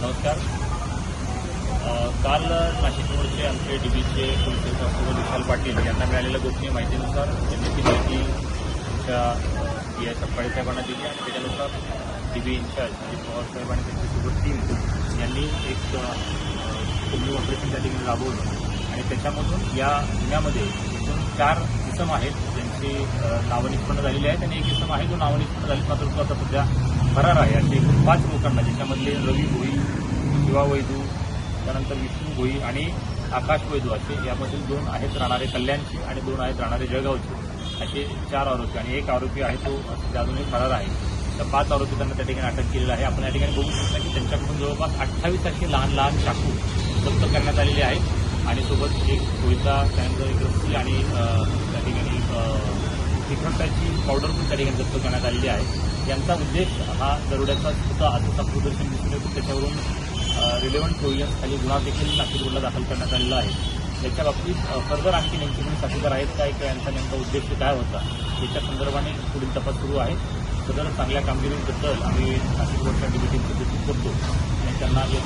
नमस्कार. काल नाशिक मोडचे आमचे डीबीचे पोलीस कॉन्स्टेबल विशाल पाटील यांना मिळालेल्या गोपनीय माहितीनुसार त्यांनी ती माहिती आमच्या डी आय सपकाळे साहेबांना दिली आणि त्याच्यानुसार डीबी इन्चार्ज अजित पवार साहेब आणि त्यांच्यासोबत टीम यांनी एक कुंभी ऑपरेशन त्या ठिकाणी राबवलं. आणि त्याच्यामधून या गुन्ह्यामध्ये एकूण चार इसम आहेत. ते नावनिष्पन्न झालेले झालेली आहेत आणि एक इसम आहे जो नावनिष्पन्न झाले झाली मात्र तो आता सध्या फरार आहे. असे एकूण पाच लोकांना ज्याच्यामधले रवी भोई शिवा वैदू त्यानंतर विष्णू भोई आणि आकाश वैदू असे यामधील दोन आहेत राहणारे कल्याणचे आणि दोन आहेत राहणारे जळगावचे. असे चार आरोपी आणि एक आरोपी आहे तो सध्या अजूनही फरार आहे. तर पाच आरोपी त्यांना त्या ठिकाणी अटक केलेला आहे. आपण या ठिकाणी बघू शकता की त्यांच्याकडून जवळपास अठ्ठावीस असे लहान लहान चाकू जप्त करण्यात आलेले आहेत. आणि सोबत एक कोयता त्यानंतर एक रस्सी आणि त्या ठिकाणी तिखटाची पावडर पण त्या ठिकाणी जप्त करण्यात आलेली आहे. यांचा उद्देश हा दरोड्याचा होता असं प्रदर्शन दिसून येतो. त्याच्यावरून रिलेव्हंट प्रोव्हिजन्स खाली गुन्हा देखील नागपूरला दाखल करण्यात आलेला आहे. याच्या बाबतीत फर्दर आणखी नेमके कोणी साथीदार आहेत. काय किंवा यांचा नेमका उद्देश काय होता याच्या संदर्भाने पुढील तपास सुरू आहे. सदर चांगल्या कामगिरीबद्दल आम्ही नाशिक रोडच्या डिबिटीचं कौतुक करतो आणि त्यांना या